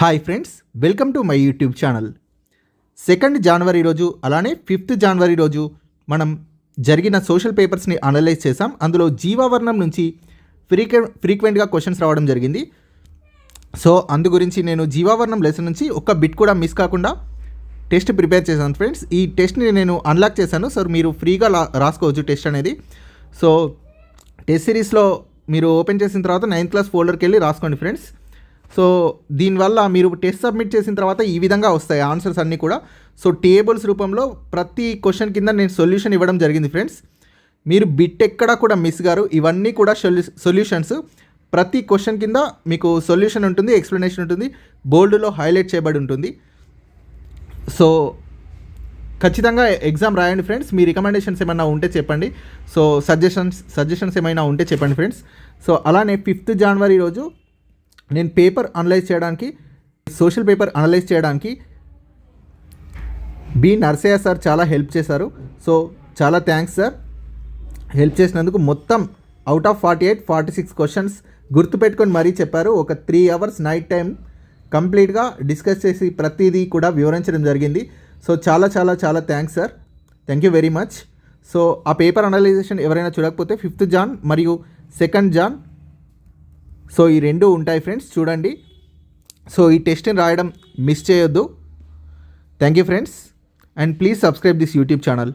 Hi friends welcome to my YouTube channel. Second జనవరి రోజు అలానే fifth జనవరి రోజు మనం జరిగిన సోషల్ పేపర్స్ని అనలైజ్ చేసాం అందులో జీవావర్ణం నుంచి ఫ్రీక్వె ఫ్రీక్వెంట్గా క్వశ్చన్స్ రావడం జరిగింది. సో అందు గురించి నేను జీవావర్ణం లెసన్ నుంచి ఒక్క బిట్ కూడా మిస్ కాకుండా టెస్ట్ ప్రిపేర్ చేశాను ఫ్రెండ్స్. ఈ టెస్ట్ని నేను అన్లాక్ చేశాను. సో మీరు ఫ్రీగా లా రాసుకోవచ్చు టెస్ట్ అనేది. సో టెస్ట్ సిరీస్లో మీరు ఓపెన్ చేసిన తర్వాత నైన్త్ క్లాస్ ఫోల్డర్కి వెళ్ళి రాసుకోండి ఫ్రెండ్స్. సో దీనివల్ల మీరు టెస్ట్ సబ్మిట్ చేసిన తర్వాత ఈ విధంగా వస్తాయి ఆన్సర్స్ అన్నీ కూడా. సో టేబుల్స్ రూపంలో ప్రతి క్వశ్చన్ కింద నేను సొల్యూషన్ ఇవ్వడం జరిగింది ఫ్రెండ్స్ మీరు బిట్ ఎక్కడా కూడా మిస్ గారు ఇవన్నీ కూడా సొల్యూషన్స్ ప్రతి క్వశ్చన్ కింద మీకు సొల్యూషన్ ఉంటుంది ఎక్స్ప్లెనేషన్ ఉంటుంది బోల్డ్లో హైలైట్ చేయబడి ఉంటుంది. సో ఖచ్చితంగా ఎగ్జామ్ రాయండి ఫ్రెండ్స్ మీ రికమెండేషన్స్ ఏమైనా ఉంటే చెప్పండి. సో సజెషన్స్ సజెషన్స్ ఏమైనా ఉంటే చెప్పండి ఫ్రెండ్స్ సో అలానే ఫిఫ్త్ జనవరి రోజు నేను పేపర్ అనలైజ్ చేయడానికి సోషల్ పేపర్ అనలైజ్ చేయడానికి బి నర్సయ్య సార్ చాలా హెల్ప్ చేశారు. సో చాలా థ్యాంక్స్ సార్. హెల్ప్ చేసినందుకు మొత్తం out of forty eight forty six questions గుర్తుపెట్టుకొని మరీ చెప్పారు. ఒక త్రీ అవర్స్ నైట్ టైం కంప్లీట్గా డిస్కస్ చేసి ప్రతిదీ కూడా వివరించడం జరిగింది. సో చాలా చాలా చాలా thanks sir. Thank you very much so ఆ పేపర్ అనలైజేషన్ ఎవరైనా చూడకపోతే ఫిఫ్త్ జాన్ మరియు సెకండ్ జాన్ సో ఈ రెండు ఉంటాయి ఫ్రెండ్స్ చూడండి. సో ఈ టెస్ట్ని రాయడం మిస్ చేయొద్దు. Thank you friends and please subscribe this YouTube channel